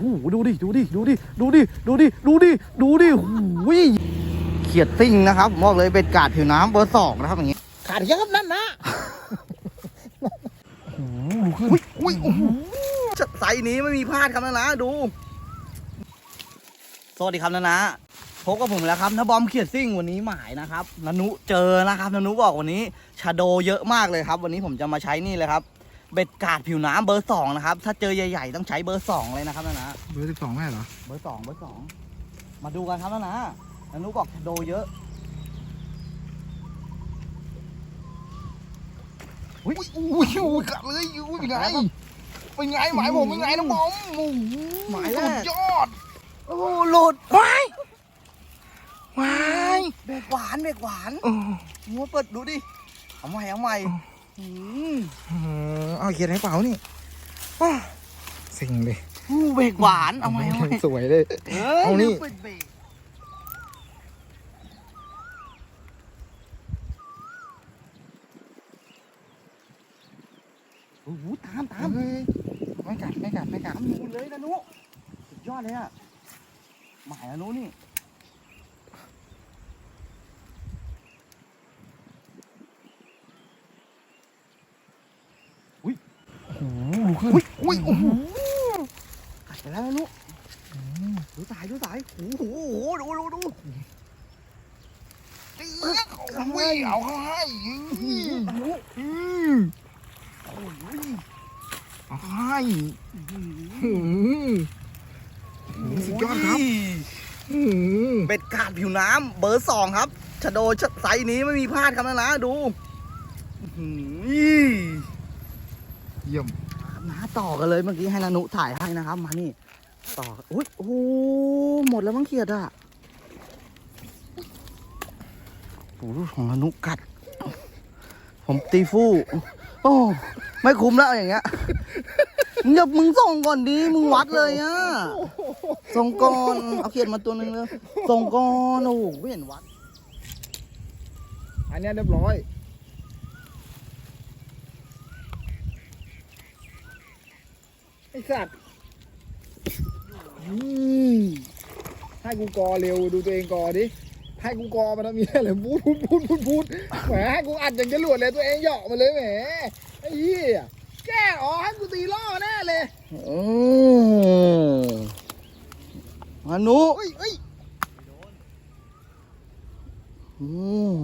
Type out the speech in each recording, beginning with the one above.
โหดูดิดูดิดูดิดูดิดูดิดูดิดูดิโอ้ยเขียดซิ่งนะครับบอกเลยเป็นกาดผิวน้ำเบอร์สองนะครับอย่างงี้ขาดเยอะครับนั่นนะอุ้ยอุ้ยโอ้โหไซส์นี้ไม่มีพลาดครับนะนะดู สวัสดีครับนะนะพบกับผมแล้วครับนะบอมเขียดซิ่งวันนี้หมายนะครับนานุเจอนะครับนานุบอกวันนี้ชาโดเยอะมากเลยครับ วันนี้ผมจะมาใช้นี่เลยครับ เบ็ดกาดผิวน้ำเบอร์สองนะครับ ถ้าเจอใหญ่ๆต้องใช้เบอร์สองเลยนะครับนะนะ เบอร์สิบสองไม่เหรอ เบอร์สองเบอร์สองมาดูกันครับนะนะนานุบอกชาโดเยอะอุ้ยอุ้ยอุ้ยกัดเลยอุ้ยเป็นไงเป็นไงหมายผมเป็นไงน้องบอมโอ้โหหมายแรสุดกยอดโอ้หลุดวายวายเบรกหวานเบรกหวานโอ้หัวเปิดดูดิเอาใหม่เอาใหม่อืมโห เอาเขียนให้เปล่านี่อ้าสิ่งเลยอู้เบรกหวานเอาใหม่เอาใหม่สวยเลยเอ้ยเอานี่ลืมปิดเบรกโอ้โหตามตามเฮ้ยไม่กัดไม่กัดไม่กัดตามนูนเลยนะนุสุดยอดเลยอะหมายนะนุนี่ โอ้โหขึ้น อุ้ยอุ้ยโอ้โหกัดไปแล้วนะนุดูสายดูสายโอ้โหดูดูดูเอ้ยเอาไว้เอาเข้าให้อนุอืมโอ้ยเอาเข้าให้อืมสุดยอดครับอืมเป็ดกาดผิวน้ำเบอร์สองครับชะโดไซส์นี้ไม่มีพลาดครับนะนะดูอื้อหือเยี่ยม มาต่อกันเลยเมื่อกี้ให้นานุถ่ายให้นะครับ มานี่ ต่ออุ้ยโอ้หมดแล้วมั้งเขียดอะโอ้โหของนานุกัด ผมตีฟู่โอ้ไม่คุ้มแล้วอย่างเงี้ยมึงอย่ามึงส่งก่อนดีมึงวัดเลยอะส่งก่อนเอาเขียดมาตัวหนึ่งเลยส่งก่อนโอ้โหไม่เห็นวัด อันเนี้ยเรียบร้อยไอ้ สัตว์อืมให้กูกอเร็วดูตัวเองกอดิ ให้กูกอมาทำเมียอะไรพูดพูดพูดพูดพูดแหมให้กูอัดอย่างจะหลวดเลยตัวเองเหยาะมาเลยแหมไอ้เหี้ยแก้อ๋อให้กูตีล่อแน่เลยอืมอนุเฮ้ยเฮ้ยอืม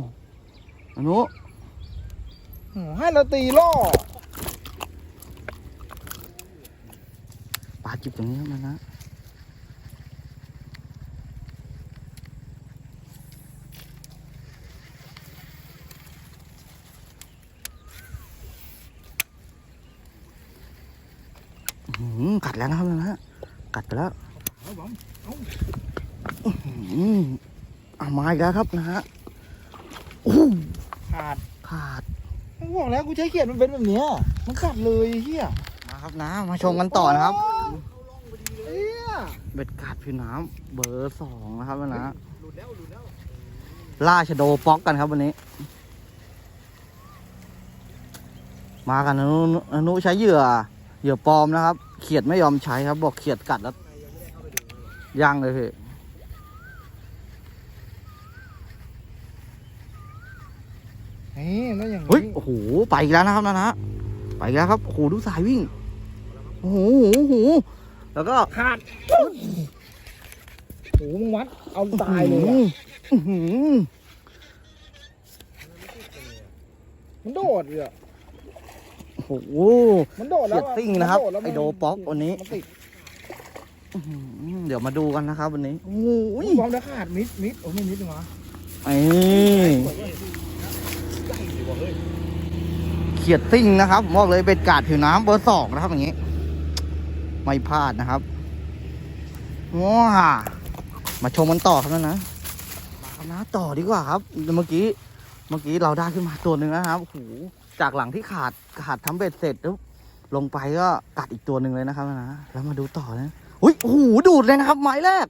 อนุอ๋อให้เราตีล่อ ปลาจิบตรงนี้มันนะอื้อหือกัดแล้วนะครับนะฮะกัดไปแล้วเอาบอมอืมเอามาอีกแล้วครับนะฮะโอ้โหขาดขาดกูบอกแล้วกูใช้เขียนมันเป็นแบบเนี้ยมันขาดเลยไอ้เฮียมาครับนะ มาชมกันต่อนะครับเฮีย เบ็ดกัดผิวน้ำเบอร์สองนะครับนะหลุดแล้วหลุดแล้วล่าชะโดป๊อกกันครับวันนี้ มากันอนุอนุใช้เหยื่อ เหยื่อปลอมนะครับ เขียดไม่ยอมใช้ครับ บอกเขียดกัดแล้วย่างเลยพี่นี่แล้วอย่างเฮ้ยนี้โอ้โหไปอีกแล้วนะครับนะนะไปอีกแล้วครับโอ้โหดูสายวิ่งโอ้โหโอ้โหแล้วก็ขาด โอ้โหมึงวัดเอาตายเลยอะอื้อหือมันโดดเลยอะโอ้โห มันโดดแล้วอะเขียดซิ่งนะครับมัโดแล้วไอ้โดป๊อกวันนี้ มัติดอื้อหือเดี๋ยวมาดูกันนะครับวันนี้โอ้โหบอมแล้วขาดมิดมิดโอ้ไม่มิดจังวะไอ้เขียดซิ่งนะครับบอกเลยเป็นกาดผิวน้ำเบอร์สองนะครับอย่างนี้ ไม่พลาดนะครับว้า มาชมกันต่อครับนะนะมาครับนะต่อดีกว่าครับ เมื่อกี้ เมื่อกี้เราได้ขึ้นมาตัวหนึ่งแล้วนะครับโอ้โหจากหลังที่ขาดขาดทำเบ็ดเสร็จแล้วลงไปก็กัดอีกตัวหนึ่งเลยนะครับนะนะแล้วมาดูต่อนะอุ้ยโอ้โหดูดเลยนะครับหมายแรก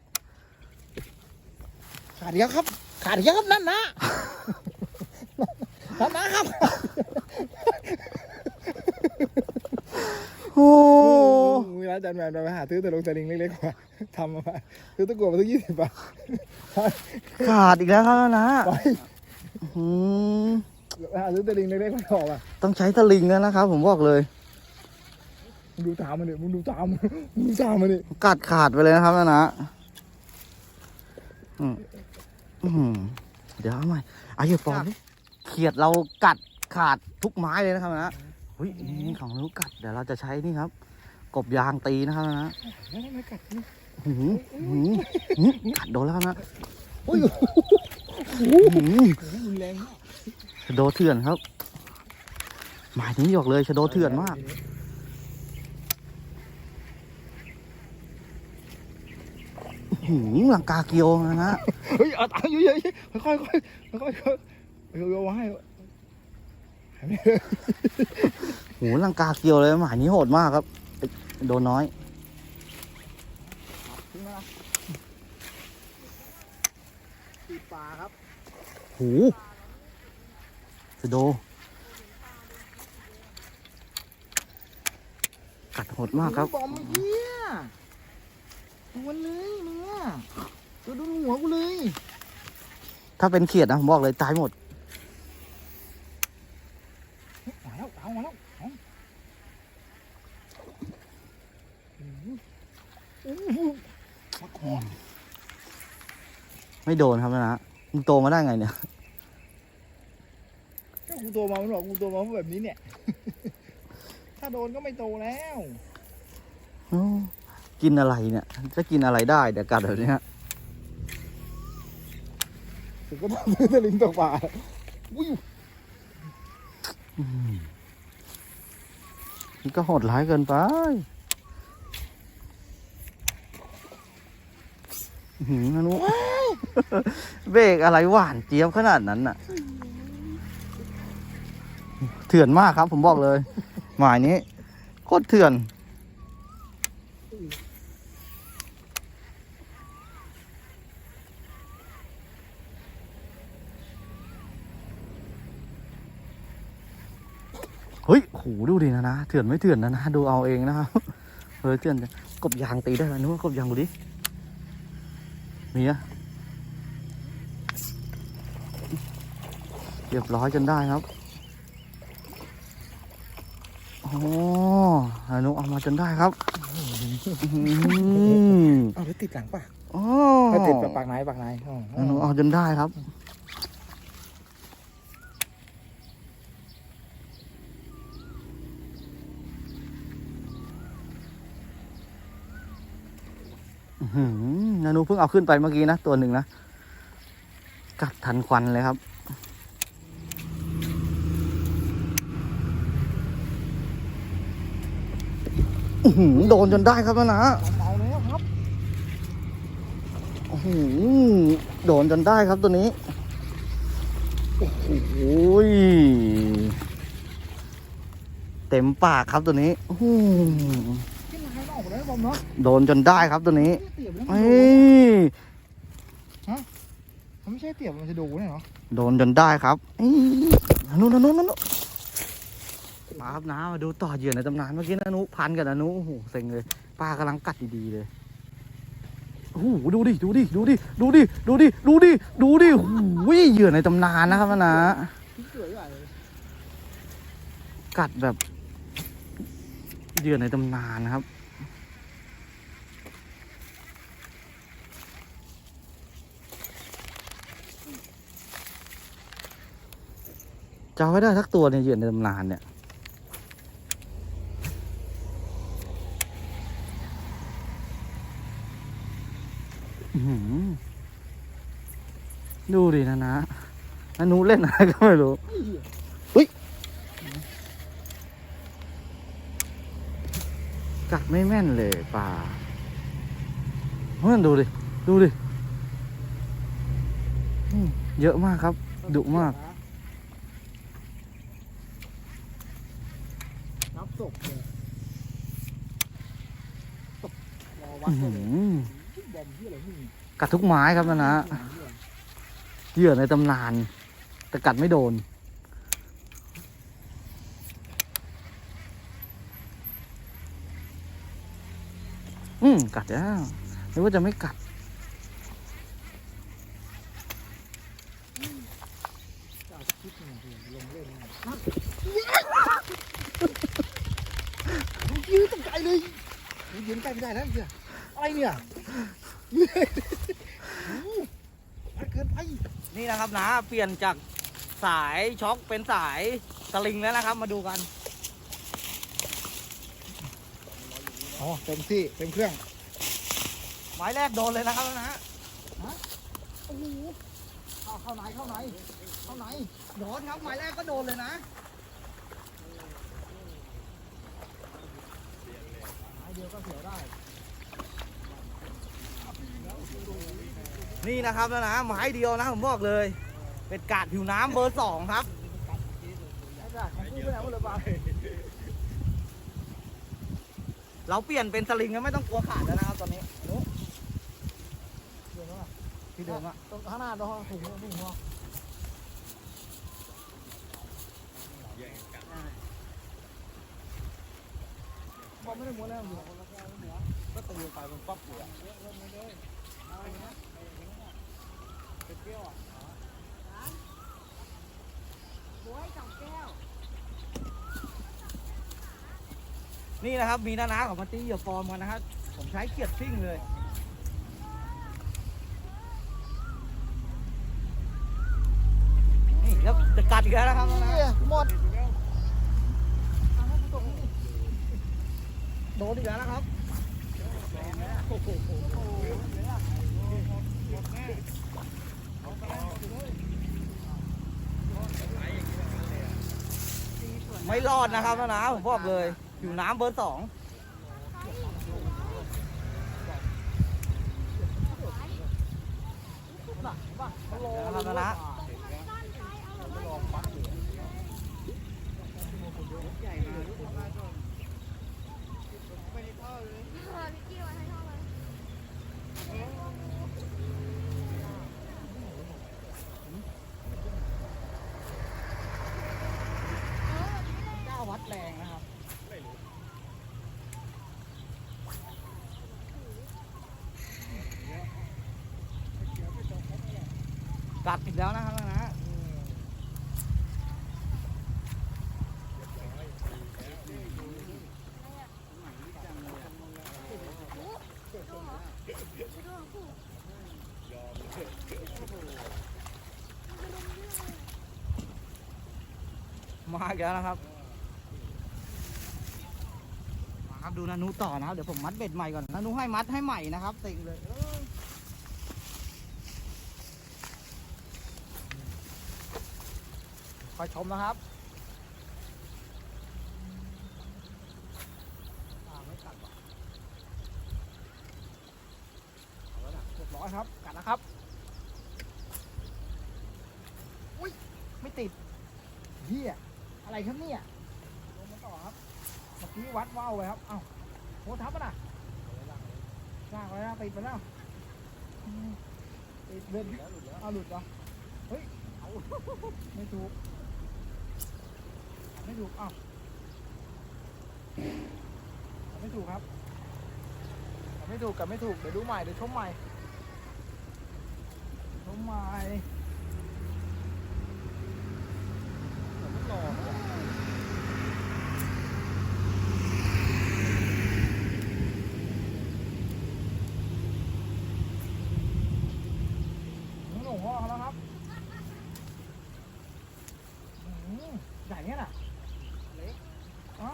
ขาดเยอะครับ ขาดเยอะครับนั่นนะนั่นนะครับ โอ้มึงร้านจานแมนไปหาซื้อแต่ลงสลิงเล็กๆมาทำมาซื้อตะกั่วมาตั้งยี่สิบบาทขาดอีกแล้วครับนะไปอืมหาซื้อตะลิงเล็กๆมาถอกอะต้องใช้สลิงแล้วนะครับผมบอกเลยมึงดูตามมันดิมึงดูตามมันมึงดูตามมันดิกัดขาดไปเลยนะครับนะนะเดี๋ยวเอาใหม่เอาเหยื่อปลอมดิเขียดเรากัดขาดทุกไม้เลยนะครับนะ เฮ้ยนี่ของนิ้วกัด เดี๋ยวเราจะใช้นี่ครับ กบยางตีนะครับนะแล้วทำไมกัดนี่หืมหืมหืมกัดโดนแล้วนะโอ้ยหืมรุนแรงมากชะโดเถื่อนครับ หมายนี้บอกเลยชะโดเถื่อนมากหืมหลังกาเกียวนะนะเฮ้ยเอาตามอยู่เยอะๆค่อยๆค่อยๆค่อยๆค่อยๆเอาเอาไว้ให้หายไปเลย โหลังกาเกียวเลยหมายนี้โหดมากครับ โดนน้อยขึ้นมาตีปลาครับหูสะโด กัดโหดมากครับบอมเฮียวันเลยมึงอะตัวโดนหัวกูเลย ถ้าเป็นเขียดนะผมบอกเลยตายหมด มาแล้วไม่โดนครับนะนะมึงโตมาได้ไงเนี่ยก็กูโตมาไมันบอกกูโตมาแบบนี้เนี่ย ถ้าโดนก็ไม่โตแล้วกินอะไรเนี่ย จะกินอะไรได้เดี๋ยวกัดแบบนี้ยถึงก็ต้องซื้อสลิงตกปลาอุ้ย มนี่ก็โหดร้ายเกินไปอื้อหือนะนุเบรกอะไรหวานเจี๊ยบขนาดนั้นน่ะ เถื่อนมากครับผมบอกเลย หมายนี้โคตรเถื่อน เฮ้ยโหดูดินะนะเถื่อนไม่เถื่อนนะนะดูเอาเองนะครับเฮ้ยเถื่อนจังกบยางตีได้ไหมนึกว่ากบยางดูดิมีอะเรียบร้อยจนได้ครับโอ้อนุเอามาจนได้ครับอื้อหือเอาไปติดหลังปากโอ้ไปติดปากปากไหนปากไหนอ๋ออนุเอาจนได้ครับ อื้อหือ นานูเพิ่งเอาขึ้นไปเมื่อกี้นะตัวหนึ่งนะ กัดทันควันเลยครับอื้อหือโดนจนได้ครับนะนะเบาแล้วครับอื้อหือโดนจนได้ครับตัวนี้ โอ้โหยเต็มปากครับตัวนี้อื้อหือขึ้น มาให้นอกหมดแล้วบอมเนาะโดนจนได้ครับตัวนี้เตียบแล้วมันเอ้โดนยมันไม่ใช่เตียบมันจะโดนเนี่ยเนาะโดนจนได้ครับเอ้ยนู่นนู่นนู่นนู่นมาครับนะมาดูต่อเหยื่อในตำนานเมื่อกี้นะนุพันกับนะนุโอ้โหเซ็งเลยปลากำลังกัดดีๆเลยโอ้โหดูดิดูดิดูดิดูดิดูดิดูดิดูดิโอ้โหเหยื่อในตำนานนะครับนะเสือใหญ่เลยกัดแบบเหยื่อในตำนานนะครับ จะเอาไว้ได้สักตัวเนี่ยเหยื่อในตำนานเนี่ยอื้อหือดูดินะนะนันนูเล่นอะไรก็ไม่รู้กัดไม่แม่นเลยปลาเพื่อนดูดิ ดูดิอืมเยอะมากครับ ดุมาก นับศพเลยศพรอวัดอื้อเลหืยอบอมที่อะไรนี่กัดทุกไม้ครับนะนะเหยื่อในตำนาน แต่กัดไม่โดน อืมกัดแล้วนึกว่าจะไม่กัด จะเอาคลิปหนึ่งลงเล่นนะ ยืดตกใจเลยยืนใกล้ไม่ได้แล้วเนี่ยอะไรเนี่ยมันเกินไปนี่นะครับนะเปลี่ยนจากสายช็อคเป็นสายสลิงแล้วนะครับ มาดูกันอ๋อเต็มที่เต็มเครื่องไม้แรกโดนเลยนะครับนะโอ้โหเข้าเข้าไหนเข้าไหนเข้าไหนโดนครับไม้แรกก็โดนเลยนะ ไม้เดี ยวก็เสียวได้ นี่นะครับนะนะไม้เดียวนะผมบอกเลย เป็นกาดผิวน้ำเบอร์สองครับเราเปลี่ยนเป็นสลิงก็ไม่ต้องกลัวขาดแล้วนะครับตอนนี้ที่เดิมอะตรงข้างหน้าตรงถุงถุงหัวบอกไม่ได้หมดแล้วอยู่ ก็ตีไปมันป๊อปเลยอะนี่นะครับ มีนานาของมาตีเหยื่อฟอร์มกันนะครับ ผมใช้เกียร์ซิ่งเลยนี่แล้วจะกัดอีกแล้วนะครับนี่หมด โดนอีกแล้วนะครับ ไม่รอดนะครับนะนะผมบอกเลย อยู่น้ำเบอร์สองนะครับนะนะเจ้าวัดแรงนะครับ กัดอีกแล้วนะครับนะนะมาอีกแล้วนะครับ มาครับดูนานุต่อนะครับ เดี๋ยวผมมัดเบ็ดใหม่ก่อนนานุให้มัดให้ใหม่นะครับเต็งเลยเออ คอยชมนะครับอ่าไม่กัดว่ะเอาแล้วนะเรียบร้อยครับ กัดนะครับ อุ้ย ไม่ติดเฮียอะไรครับเนี่ย ลงมาต่อครับ เมื่อกี้วัดว่าวไว้ครับ เอ้าโหทับมันอะลางไว้นะติดไปแล้วติดเบ็ดเอาหลุดเหรอ เฮ้ย ไม่ถูก ถูกอ้าไม่ถูกครับไม่ถูกกับไม่ถูก เดี๋ยวดูใหม่ เดี๋ยวชมใหม่ชมใหม่ผมไม่หล่อนะหนูพ่อเขาแล้วครับอื้อหือใหญ่เนี่ยน่ะ เล็กอ๋อ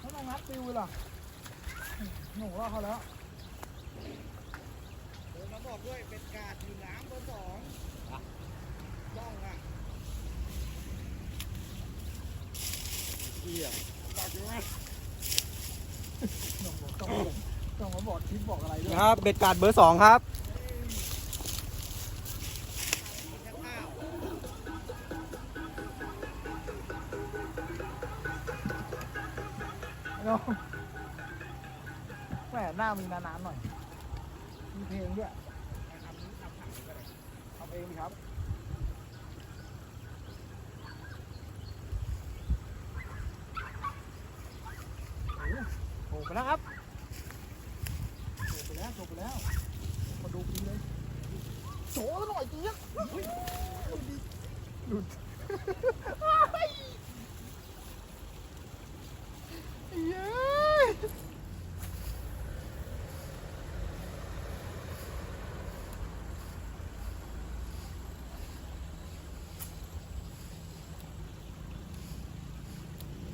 แล้ว ต้องนัดฟิวเลยเหรอหนูว่าเขาแล้วเดินมาบอกด้วย เป็นกาดอยู่น้ำเบอร์สองบ้องอะต้องมาบอกต้องมาบอกทิปบอกอะไรด้วยครับ เบ็ดกาดเบอร์สองครับ มหน้ามีนานๆหน่อย มีเพลงด้วยทำเองดิครับโอ้โหไปแล้วครับแล้วจบไปแล้ว มาดูกูเลยโจ้หน่อยเจี๊ยบอุ๊ยหลุดเฮ้ยเย้ย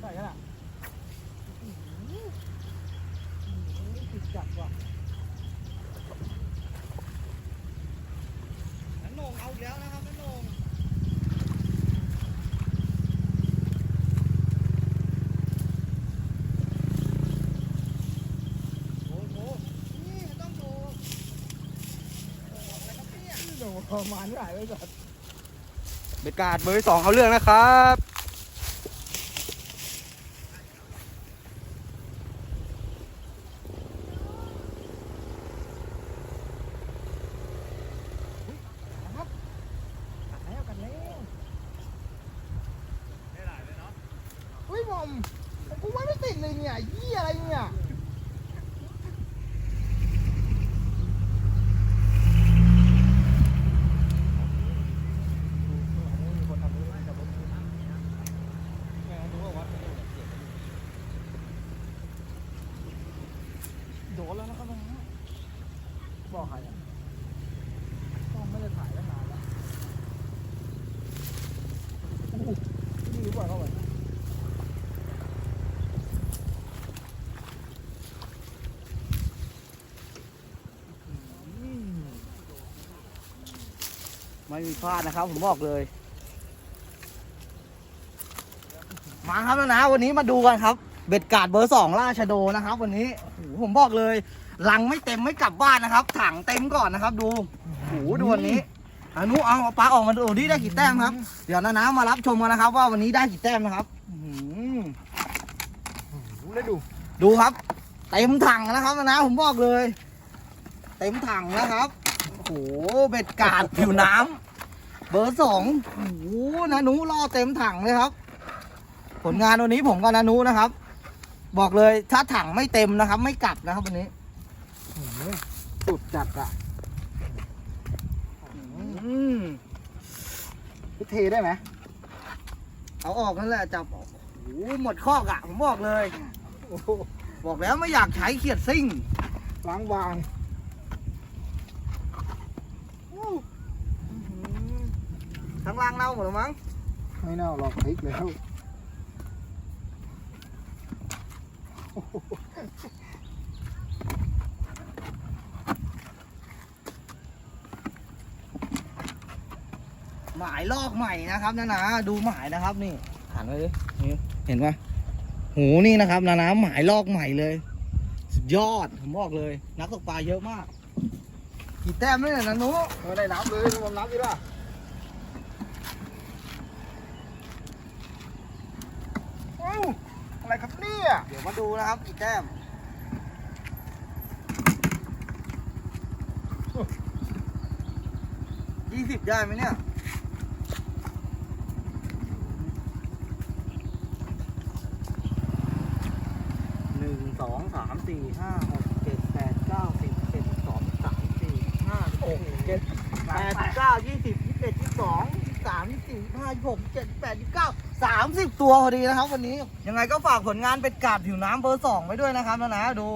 ใส่กันอะอื้อหือติดจัดว่ะ นันนงเอาอีกแล้วนะครับนันนงโอ้โหนี่ต้องดูอะไรครับเนี่ย โอ้โหประมาณนี้หายไปก่อนเบ็ดการ์ดเบอร์สองเอาเรื่องนะครับครับกัดแล้วกัดแล้วได้หลายเลยเนาะเฮ้ยบอมกูว่าไม่ติดเลยเนี่ยยี่อะไรเนี่ยโดนแล้วนะครับตรงนี้บอกใครอะ ต้องไม่ได้ถ่ายตั้งนานแล้วโอ้โหนี่รู้ป่ะเขาแบบอืม ไม่มีพลาดนะครับ ผมบอกเลย มาครับนะ วันนี้มาดูกันครับ เบ็ดการ์ดเบอร์สองราชโดนะครับ วันนี้โอ้โหผมบอกเลยลังไม่เต็มไม่กลับบ้านนะครับ ถังเต็มก่อนนะครับ ดูโอ้โหดูวันนี้อนุเอาปลาออกมาดูดิได้กี่แต้มครับ เดี๋ยวนะนะมารับชมกันนะครับ ว่าวันนี้ได้กี่แต้มนะครับอื้อหือดูดู ดูครับ เต็มถังนะครับนะผมบอกเลย เต็มถังนะครับโอ้โหเบ็ดกาดผิวน้ำ เบอร์สองโอ้โหนานุล่อเต็มถังเลยครับ ผลงานวันนี้ผมกับนานุนะครับ บอกเลยถ้าถังไม่เต็มนะครับ ไม่กลับนะครับวันนี้สุดจัดอะอืมเทได้ไหมเอาออกนั่นแหละจับออกโอ้โหหมดข้อกอะผมบอกเลย บอกแล้วไม่อยากใช้เขียดซิ่งล้างวาง อื้อหือ ทั้งล่างเน่าหมดแล้วมั้งไม่น่าหรอกพลิกแล้วหมายลอกใหม่นะครับนะนะดูหมายนะครับนี่หันไปดินี่เห็นปะโหนี่นะครับนะนะหมายลอกใหม่เลย สุดยอดผมบอกเลย นักตกปลาเยอะมากกี่แต้มเนี่ยนะนุไม่ได้น้ำเลยรวมน้ำดีป่ะเอ้าอะไรครับ เนี่ยเดี๋ยวมาดูนะครับกี่แต้มยี่สิบได้ไหมเนี่ยหนึ่งสองสามสี่ห้าหกเจ็ดแปดเก้าสิบเจ็ดสองสามสี่ห้าโอ้โหเก็ตแปดเก้ายี่สิบยี่สิบเอ็ดยี่สิบสองยี่สิบสามยี่สิบสี่ห้ายี่สิบหกเจ็ดแปดยี่สิบเก้า สามสิบตัวพอดีนะครับ วันนี้ยังไงก็ฝากผลงานเป็นกาดผิวน้ำเบอร์สองไว้ด้วยนะครับนะนะดู